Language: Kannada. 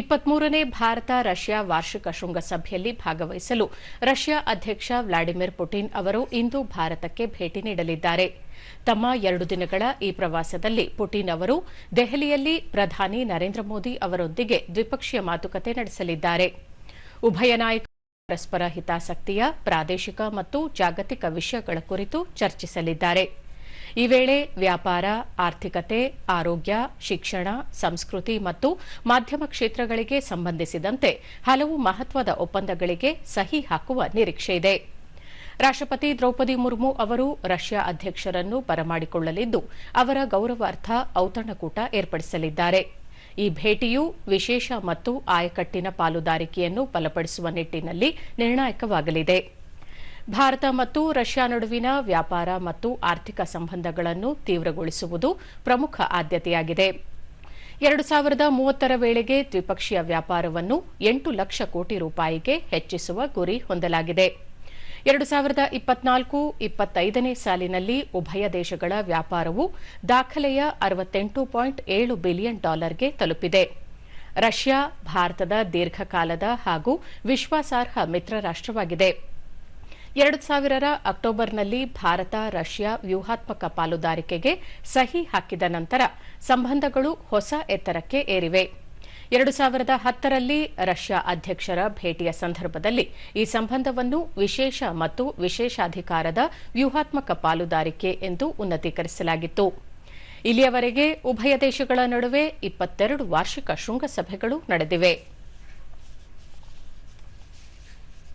ಇಪ್ಪತ್ಮೂರನೇ ಭಾರತ ರಷ್ಯಾ ವಾರ್ಷಿಕ ಶೃಂಗಸಭೆಯಲ್ಲಿ ಭಾಗವಹಿಸಲು ರಷ್ಯಾ ಅಧ್ಯಕ್ಷ ವ್ಲಾಡಿಮಿರ್ ಪುಟಿನ್ ಅವರು ಇಂದು ಭಾರತಕ್ಕೆ ಭೇಟಿ ನೀಡಲಿದ್ದಾರೆ. ತಮ್ಮ ಎರಡು ದಿನಗಳ ಈ ಪ್ರವಾಸದಲ್ಲಿ ಪುಟಿನ್ ಅವರು ದೆಹಲಿಯಲ್ಲಿ ಪ್ರಧಾನಿ ನರೇಂದ್ರ ಮೋದಿ ಅವರೊಂದಿಗೆ ದ್ವಿಪಕ್ಷೀಯ ಮಾತುಕತೆ ನಡೆಸಲಿದ್ದಾರೆ. ಉಭಯ ನಾಯಕರು ಪರಸ್ಪರ ಹಿತಾಸಕ್ತಿಯ ಪ್ರಾದೇಶಿಕ ಮತ್ತು ಜಾಗತಿಕ ವಿಷಯಗಳ ಕುರಿತು ಚರ್ಚಿಸಲಿದ್ದಾರೆ. ಈ ವೇಳೆ ವ್ಯಾಪಾರ, ಆರ್ಥಿಕತೆ, ಆರೋಗ್ಯ, ಶಿಕ್ಷಣ, ಸಂಸ್ಕೃತಿ ಮತ್ತು ಮಾಧ್ಯಮ ಕ್ಷೇತ್ರಗಳಿಗೆ ಸಂಬಂಧಿಸಿದಂತೆ ಹಲವು ಮಹತ್ವದ ಒಪ್ಪಂದಗಳಿಗೆ ಸಹಿ ಹಾಕುವ ನಿರೀಕ್ಷೆಯಿದೆ ರಾಷ್ಟಪತಿ ದ್ರೌಪದಿ ಮುರ್ಮು ಅವರು ರಷ್ಯಾ ಅಧ್ಯಕ್ಷರನ್ನು ಬರಮಾಡಿಕೊಳ್ಳಲಿದ್ದು, ಅವರ ಗೌರವಾರ್ಥ ಔತಣಕೂಟ ಏರ್ಪಡಿಸಲಿದ್ದಾರೆ. ಈ ಭೇಟಿಯು ವಿಶೇಷ ಮತ್ತು ಆಯಕಟ್ಟಿನ ಪಾಲುದಾರಿಕೆಯನ್ನು ಬಲಪಡಿಸುವ ನಿಟ್ಟಿನಲ್ಲಿ ನಿರ್ಣಾಯಕವಾಗಲಿದೆ. ಭಾರತ ಮತ್ತು ರಷ್ಯಾ ನಡುವಿನ ವ್ಯಾಪಾರ ಮತ್ತು ಆರ್ಥಿಕ ಸಂಬಂಧಗಳನ್ನು ತೀವ್ರಗೊಳಿಸುವುದು ಪ್ರಮುಖ ಆದ್ಯತೆಯಾಗಿದೆ. ಎರಡು ಸಾವಿರದ ಮೂವತ್ತರ ವೇಳೆಗೆ ದ್ವಿಪಕ್ಷೀಯ ವ್ಯಾಪಾರವನ್ನು ಎಂಟು ಲಕ್ಷ ಕೋಟಿ ರೂಪಾಯಿಗೆ ಹೆಚ್ಚಿಸುವ ಗುರಿ ಹೊಂದಲಾಗಿದೆ. ಎರಡು ಸಾವಿರದ ಇಪ್ಪತ್ನಾಲ್ಕು ಇಪ್ಪತ್ತೈದನೇ ಸಾಲಿನಲ್ಲಿ ಉಭಯ ದೇಶಗಳ ವ್ಯಾಪಾರವು ದಾಖಲೆಯ ಅರವತ್ತೆಂಟು ಪಾಯಿಂಟ್ ಏಳು ಬಿಲಿಯನ್ ಡಾಲರ್ಗೆ ತಲುಪಿದೆ. ರಷ್ಯಾ, ಭಾರತದ ದೀರ್ಘಕಾಲದ ಹಾಗೂ ವಿಶ್ವಾಸಾರ್ಹ ಮಿತ್ರ ರಾಷ್ಟವಾಗಿದೆ ಎರಡು ಸಾವಿರರ ಅಕ್ಟೋಬರ್ನಲ್ಲಿ ಭಾರತ, ರಷ್ಯಾ ವ್ಯೂಹಾತ್ಮಕ ಪಾಲುದಾರಿಕೆಗೆ ಸಹಿ ಹಾಕಿದ ನಂತರ ಸಂಬಂಧಗಳು ಹೊಸ ಎತ್ತರಕ್ಕೆ ಏರಿವೆ. ಎರಡು ಸಾವಿರದ ಹತ್ತರಲ್ಲಿ ರಷ್ಯಾ ಅಧ್ಯಕ್ಷರ ಭೇಟಿಯ ಸಂದರ್ಭದಲ್ಲಿ ಈ ಸಂಬಂಧವನ್ನು ವಿಶೇಷ ಮತ್ತು ವಿಶೇಷಾಧಿಕಾರದ ವ್ಯೂಹಾತ್ಮಕ ಪಾಲುದಾರಿಕೆ ಎಂದು ಉನ್ನತೀಕರಿಸಲಾಗಿತ್ತು. ಇಲ್ಲಿಯವರೆಗೆ ಉಭಯ ದೇಶಗಳ ನಡುವೆ ಇಪ್ಪತ್ತೆರಡು ವಾರ್ಷಿಕ ಶೃಂಗಸಭೆಗಳು ನಡೆದಿವೆ.